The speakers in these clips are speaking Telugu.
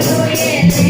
Yes.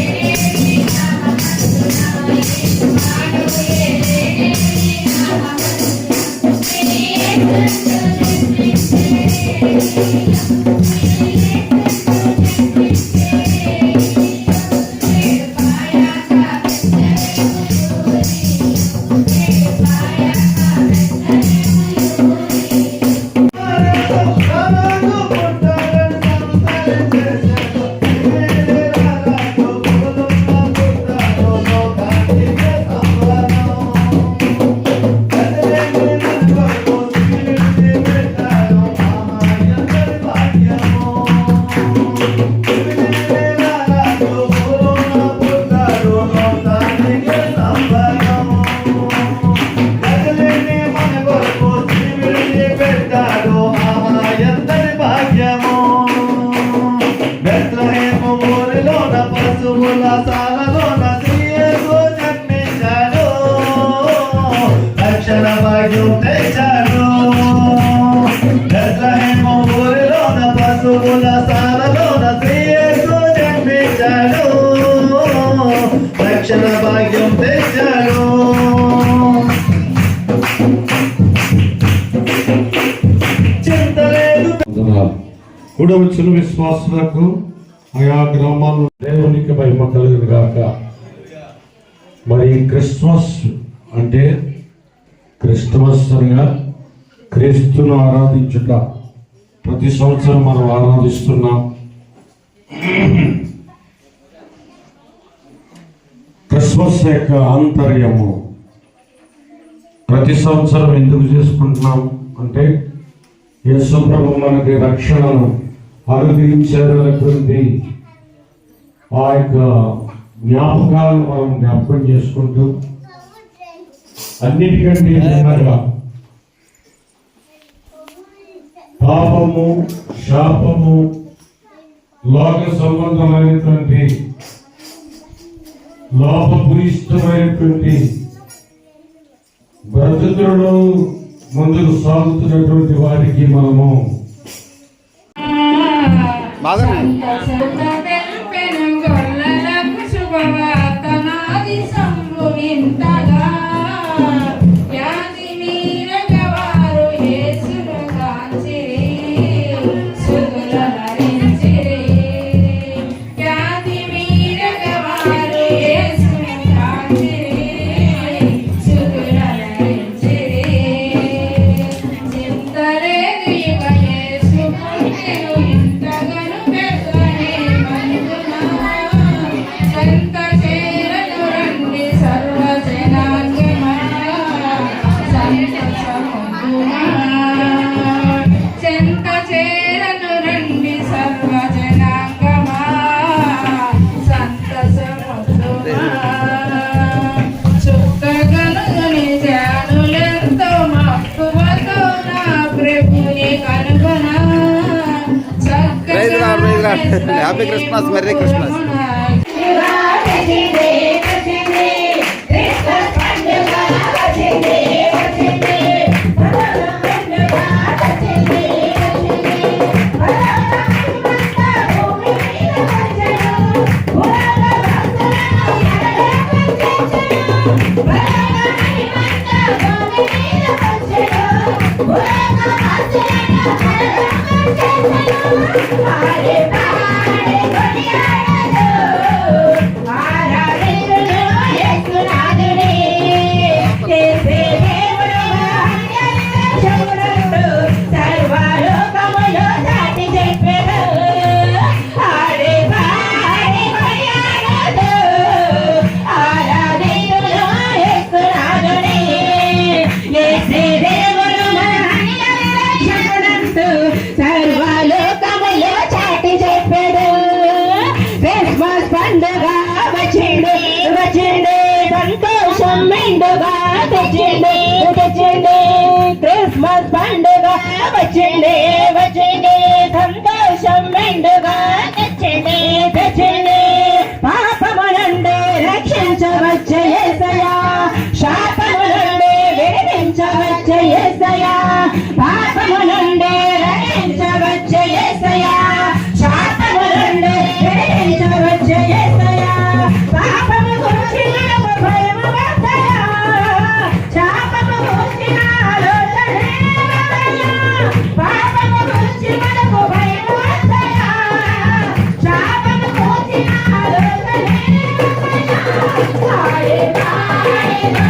కూడా వచ్చిన విశ్వాసులకు ఆయా గ్రామాల్లో దేవునికి మహిమ కలిగిన గాక. మరి క్రిస్మస్ అంటే క్రిస్మస్ అనగా క్రీస్తును ఆరాధించుట. ప్రతి సంవత్సరం మనం ఆరాధిస్తున్నాం. క్రిస్మస్ యొక్క ఆంతర్యము. ప్రతి సంవత్సరం ఎందుకు చేసుకుంటున్నాం? అంటే యేసుప్రభు మనకి రక్షణను అనుభవించేటటువంటి ఆ యొక్క జ్ఞాపకాలను మనం జ్ఞాపకం చేసుకుంటూ అన్నిటికంటే చిన్నగా పాపము శాపము లోక సంబంధమైనటువంటి లోపభూయిష్టమైనటువంటి బ్రతుకులను ముందుకు సాగుతున్నటువంటి వారికి మనము 一二三 Lord, praise the Lord. Happy Christmas, চেনে Thank you.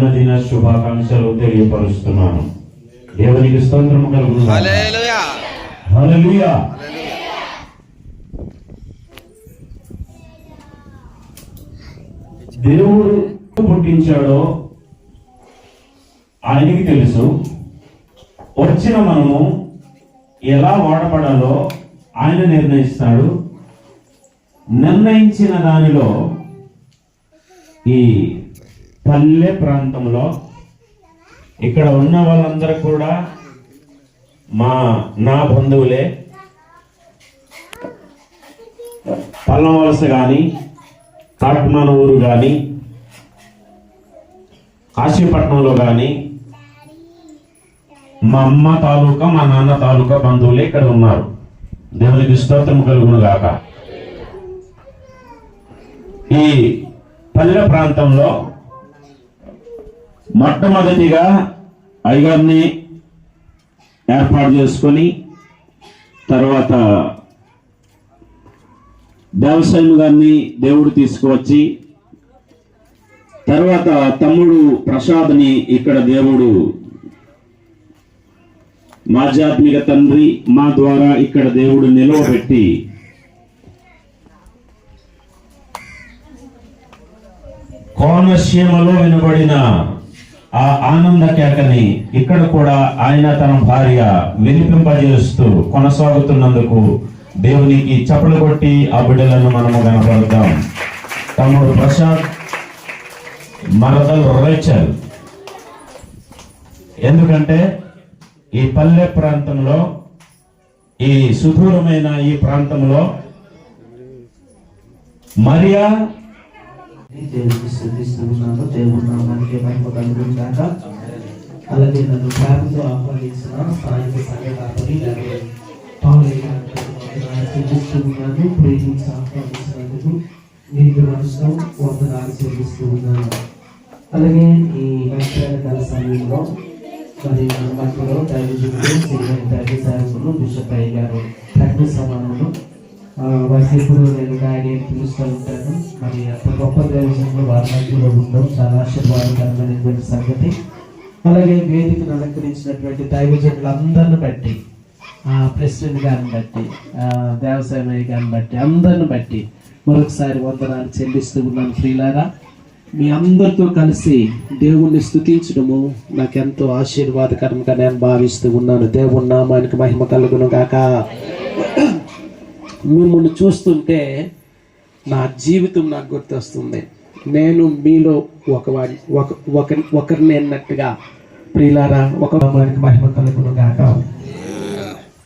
జన్మదిన శుభాకాంక్షలు తెలియపరుస్తున్నాను. దేవునికి స్తోత్రము హల్లెలూయా. దేవుడు పుట్టించాడో ఆయనకి తెలుసు. వచ్చిన మనము ఎలా వాడబడాలో ఆయన నిర్ణయిస్తాడు. నిర్ణయించిన దానిలో ఈ పల్లె ప్రాంతంలో ఇక్కడ ఉన్న వాళ్ళందరూ కూడా మా నా బంధువులే. పల్లం వలస కానీ కాట్మాన ఊరు కానీ కాశీపట్నంలో కానీ మా అమ్మ తాలూకా మా నాన్న తాలూకా బంధువులే ఇక్కడ ఉన్నారు. దేవునికి స్తోత్రం కలుగును గాక. ఈ పల్లె ప్రాంతంలో మొట్టమొదటిగా అయ్యగారిని ఏర్పాటు చేసుకొని తర్వాత దేవసాయం గారిని దేవుడు తీసుకువచ్చి తర్వాత తమ్ముడు ప్రసాద్ని ఇక్కడ దేవుడు మాధ్యాత్మిక తండ్రి మా ద్వారా ఇక్కడ దేవుడు నిలవబెట్టి కోనసీమలో వినబడిన ఆ ఆనంద కేకని ఇక్కడ కూడా ఆయన తన భార్య వినిపింపజేస్తూ కొనసాగుతున్నందుకు దేవునికి చప్పలు కొట్టి ఆ బిడ్డలను మనము కనపడదాం తమ్ముడు ప్రసాద్ మరదల్ రేచల్. ఎందుకంటే ఈ పల్లె ప్రాంతంలో ఈ సుదూరమైన ఈ ప్రాంతంలో మరియా దేవుడికి ఉన్నాను నామానికి మహిమ కలుగును అలాగే నన్ను ప్రేమతో ఆహ్వానించిన స్థానిక సంఘ కాపరి అలాగే పాలయ్య ప్రేమించి ఆహ్వానించినందుకు మీకు మనసులో వందనాలు చెల్లిస్తూ ఉన్నాను. అలాగే ఈ మధ్యాహ్నకాల సమయంలో మరి మన మధ్యలో దైవజుడు శ్రీమతి దైవ బిషప్ అయ్య గారు ప్రజ్ఞ సమానులు నేను డాడీ పిలుస్తూ ఉంటాను మరి అంత గొప్ప దేశంలో వారి ఉండడం చాలా ఆశీర్వాదకరమైనటువంటి సంగతి. అలాగే వేదికను అలంకరించినటువంటి దైవజనులందరిని బట్టి ఆ ప్రెసిడెంట్ గారిని బట్టి ఆ, గారిని బట్టి అందరిని బట్టి మరొకసారి వందనాలు చెల్లిస్తూ ఉన్నాను ఫ్రీలారా మీ అందరితో కలిసి దేవుణ్ణి స్థుతించడము నాకెంతో ఆశీర్వాదకరంగా నేను భావిస్తూ ఉన్నాను. దేవుని నామానికి మహిమ కలుగును గాక మిమ్మల్ని చూస్తుంటే నా జీవితం నాకు గుర్తొస్తుంది. నేను మీలో ఒకవాడి ఒక ఒకరిని అన్నట్టుగా ప్రియులారా ఒక మహిమ కలుగును గాక.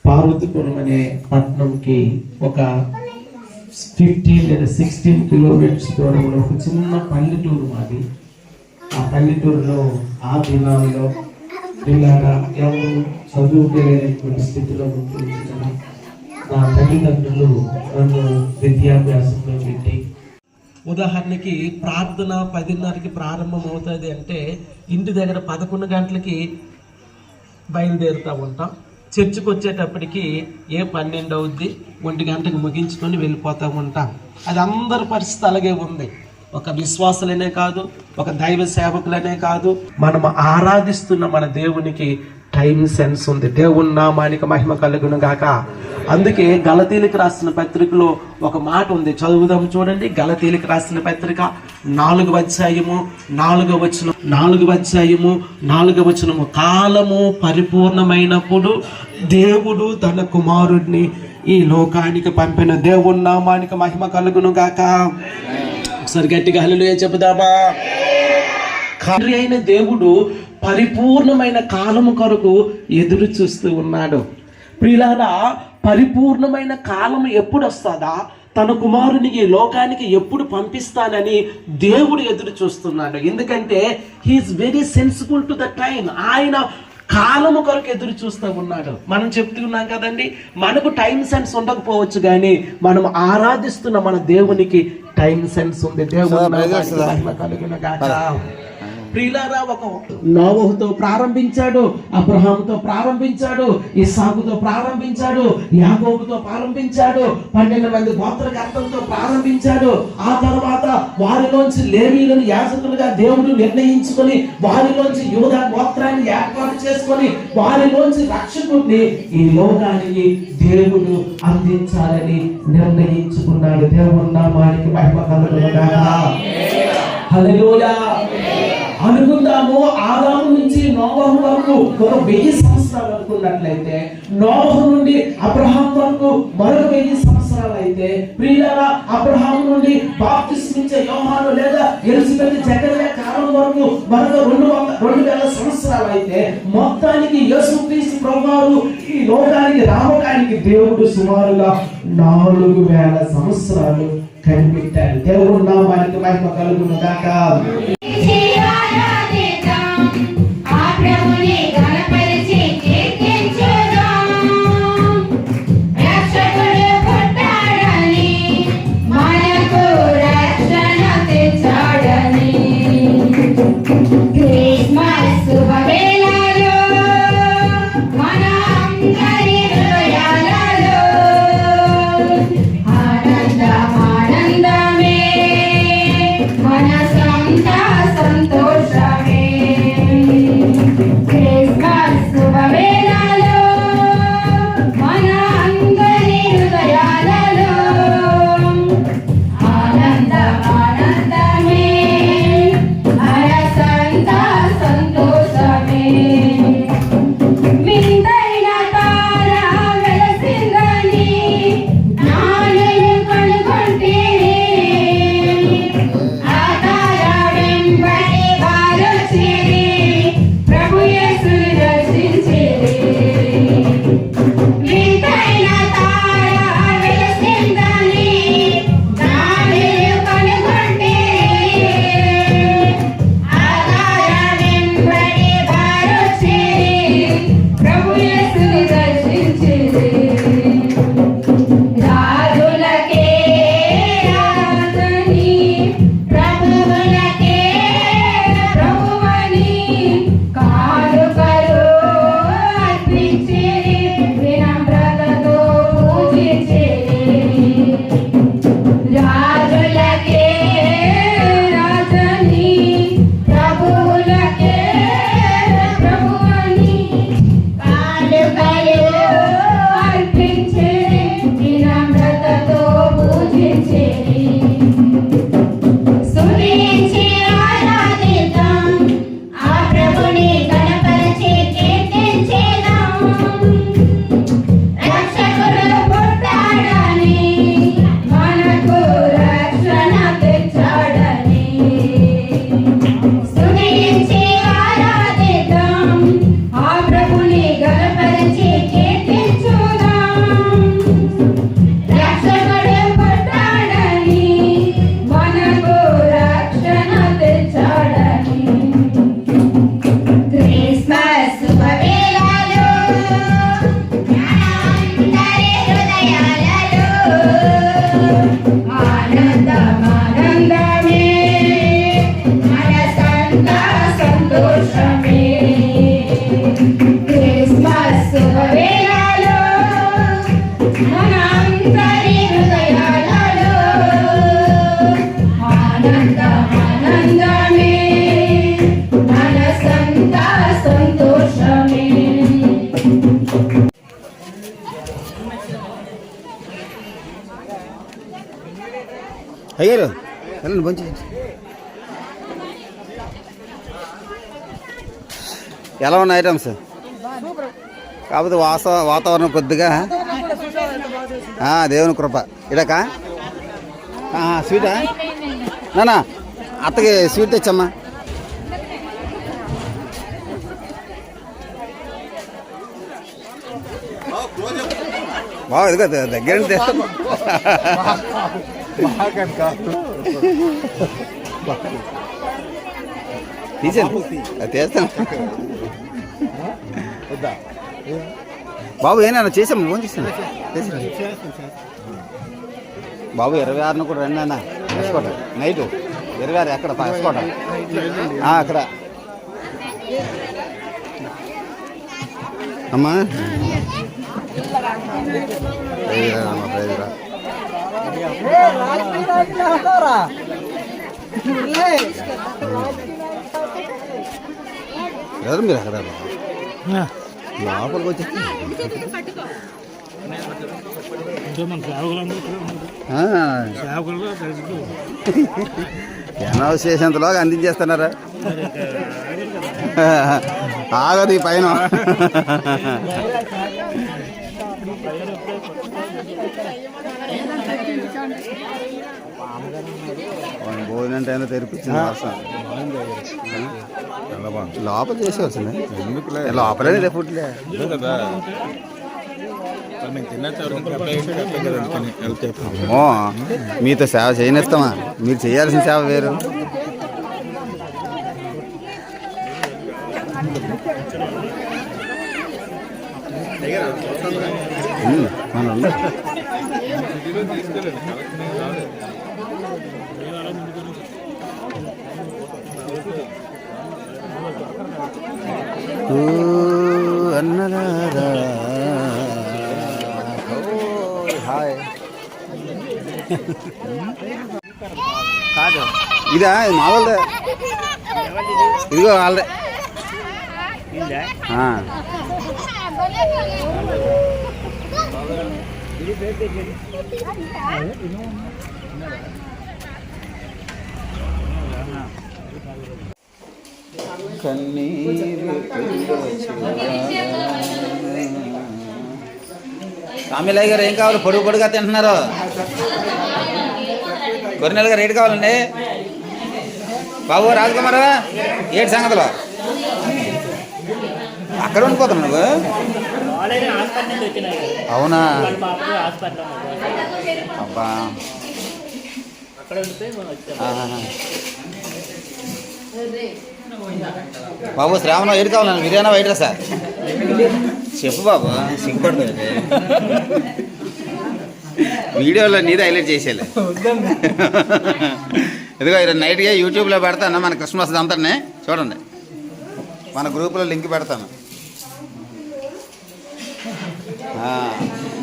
పార్వతీపురం అనే పట్టణంకి ఒక ఫిఫ్టీన్ లేదా సిక్స్టీన్ కిలోమీటర్స్ దూరంలో ఒక చిన్న పల్లెటూరు మాది. ఆ పల్లెటూరులో ఆ దినాల్లో పిల్లగా ఎవరు చదువుకోలేనటువంటి స్థితిలో ఉంటుంది నా తల్లిదండ్రులు నన్ను విద్యాభ్యాసంలో పెట్టి ఉదాహరణకి ప్రార్థన పదిన్నరకి ప్రారంభం అవుతుంది అంటే ఇంటి దగ్గర పదకొండు గంటలకి బయలుదేరుతూ ఉంటాం. చర్చికి వచ్చేటప్పటికి ఏ పన్నెండు అవుద్ది ఒంటి గంటకు ముగించుకొని వెళ్ళిపోతూ ఉంటాం. అది అందరి పరిస్థితి అలాగే ఉంది. ఒక విశ్వాసులనే కాదు ఒక దైవ సేవకులనే కాదు. మనం ఆరాధిస్తున్న మన దేవునికి టైం సెన్స్ ఉంది. దేవుని నామానికి మహిమ కలుగును గాక. అందుకే గలతీలకు రాసిన పత్రికలో ఒక మాట ఉంది. చదువుదాం చూడండి. గలతీలకు రాసిన పత్రిక నాలుగు అధ్యాయము నాలుగవ వచనం నాలుగు అధ్యాయము నాలుగవ వచనము. కాలము పరిపూర్ణమైనప్పుడు దేవుడు తన కుమారుడిని ఈ లోకానికి పంపిన దేవుని నామానికి మహిమ కలుగును గాక. ఒకసారి గట్టిగా హల్లెలూయా చెబుదామా? తండ్రి అయిన దేవుడు పరిపూర్ణమైన కాలము కొరకు ఎదురు చూస్తూ ఉన్నాడు. ప్రియులారా పరిపూర్ణమైన కాలం ఎప్పుడు వస్తుందా తన కుమారుని ఈ లోకానికి ఎప్పుడు పంపిస్తానని దేవుడు ఎదురు చూస్తున్నాడు. ఎందుకంటే he is very sensible to the time ఆయన కాలము కొరకు ఎదురు చూస్తూ ఉన్నాడు. మనం చెప్తున్నాం కదండి మనకు టైం సెన్స్ ఉండకపోవచ్చు కానీ మనం ఆరాధిస్తున్న మన దేవునికి టైం సెన్స్ ఉంది. దేవుని ప్రియులారా ఒక నోవహుతో ప్రారంభించాడు అబ్రహాముతో ప్రారంభించాడు ఇస్సాకుతో ప్రారంభించాడు యాకోబుతో ప్రారంభించాడు పన్నెండు మంది గోత్రకర్తలతో ప్రారంభించాడు. ఆ తర్వాత వారిలోంచి లేవీలను యాజకులుగా దేవుడు నిర్ణయించుకొని వారిలోంచి యూదా గోత్రాన్ని ఏర్పాటు చేసుకొని వారిలోంచి రక్షకుడిని ఈ లోకానికి దేవుడు అందించాలని నిర్ణయించుకున్నాడు. దేవుడు నామానికి మహిమ కలుగునుగాక హల్లెలూయా. అనుకుందాము ఆదాము నుంచి నోవహు వరకు ఒక వెయ్యి సంవత్సరాలు అనుకున్నట్లయితే నోవహు నుండి అబ్రహాం వరకు మరొక వెయ్యి సంవత్సరాలు అయితే ప్రియులారా అబ్రహాం నుండి బాప్తిస్మించే యోహాను లేదా ఎలిజబెత్ జకర్య కాలం వరకు మరొక రెండు వంద రెండు వేల సంవత్సరాలు అయితే మొత్తానికి యేసుక్రీస్తు ప్రభువారు ఈ లోకానికి రావడానికి దేవుడు సుమారుగా నాలుగు వేల సంవత్సరాలు కనిపెట్టారు దేవుడు నామానికి మహిమ కలుగును కాక లేరు వెళ్ళండి మంచి ఎలా ఉన్నాయి ఐటమ్స్ కాకపోతే వాస వాతావరణం కొద్దిగా దేవుని కృప. ఇడక? స్వీటా? నానా అత్తకి స్వీట్ తెచ్చమ్మా. బాగా ఇదిగో దగ్గర నుంచి తెస్తా. తీసాను అది తీస్తాను బాబు ఏనా చేసాము ఫోన్ చేసాను బాబు ఇరవై ఆరున కూడా రండి అన్న. వేసుకోండి నైట్ ఇరవై ఆరు ఎక్కడ? వేసుకోండి అక్కడ. అమ్మా. ప్రైజ్ ప్రైజ్ రా. ఎవరు మీరు అక్కడ లోపలికి వచ్చి జనాలు చేసేంతలోగా అందించేస్తున్నారా? ఆగదు ఈ పైన. భోజనం టైంలో తెరిపించింది లోపల చేసేవచ్చింది లోపలే రేపు ఫుడ్లే అమ్మో మీతో సేవ చేయనిస్తామా? మీరు చేయాల్సిన సేవ వేరు. మన అన్నలారా ఓ, హాయ్ ఇదా ఇది మామూలుదే ఇదిగో వాళ్ళదే ఆ. కన్నీరు కామిలయ్య గారు ఏం కావాలి? పొడుగు పొడుగా తింటున్నారు. కొరినెల గారు ఏడు కావాలండి? బాబు రాజకుమార్ ఏడు సంగతులు. అక్కడ ఉండిపోతున్నావు నువ్వు. అవునా? అబ్బా. ఆహా. బాబు శ్రావణ ఏడు కావాలి బిర్యానా వైట్ రా సార్ చెప్పు బాబు సిగ్గుపడుతుంది వీడియోలో నీది హైలైట్ చేసేలే ఇదిగో ఈరోజు నైట్గా యూట్యూబ్లో పెడతాను మన క్రిస్మస్ అంతనే చూడండి. మన గ్రూపులో లింక్ పెడతాను.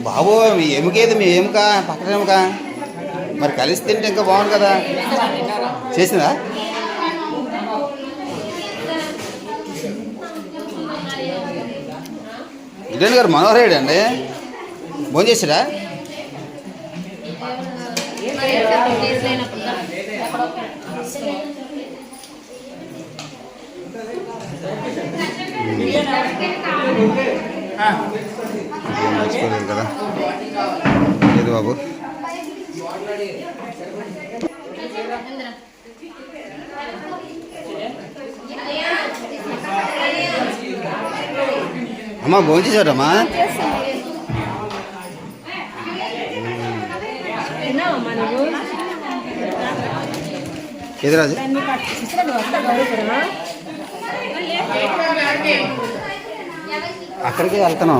బాబు మీ ఎముకేది మీ ఎముక పక్కన ఎముక? మరి కలిసి తింటే ఇంకా బాగుంది కదా. చేసిందా? ఇదేంటి గారు మనోహరేడు అండి. భోజనం చేసిరా? మర్చిపోలేదు కదా. లేదు బాబు. అమ్మా భోజనం చేసాడమ్మా ఎదురాజు అక్కడికి వెళ్తున్నాం.